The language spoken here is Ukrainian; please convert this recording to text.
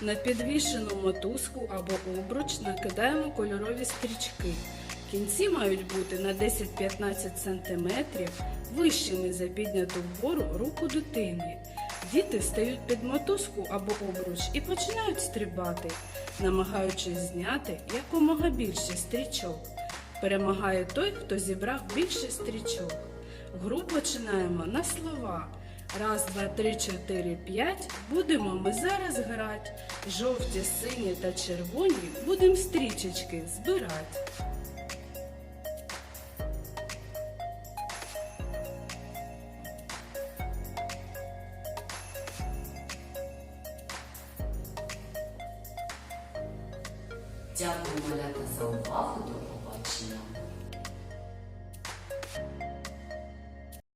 На підвішену мотузку або обруч накидаємо кольорові стрічки. Кінці мають бути на 10-15 см вищими за підняту вгору руку дитини. Діти стають під мотузку або обруч і починають стрибати, намагаючись зняти якомога більше стрічок. Перемагає той, хто зібрав більше стрічок. Гру починаємо на слова. Раз, два, три, чотири, п'ять. Будемо ми зараз грати. Жовті, сині та червоні будемо стрічечки збирати. Дякую, малята, за.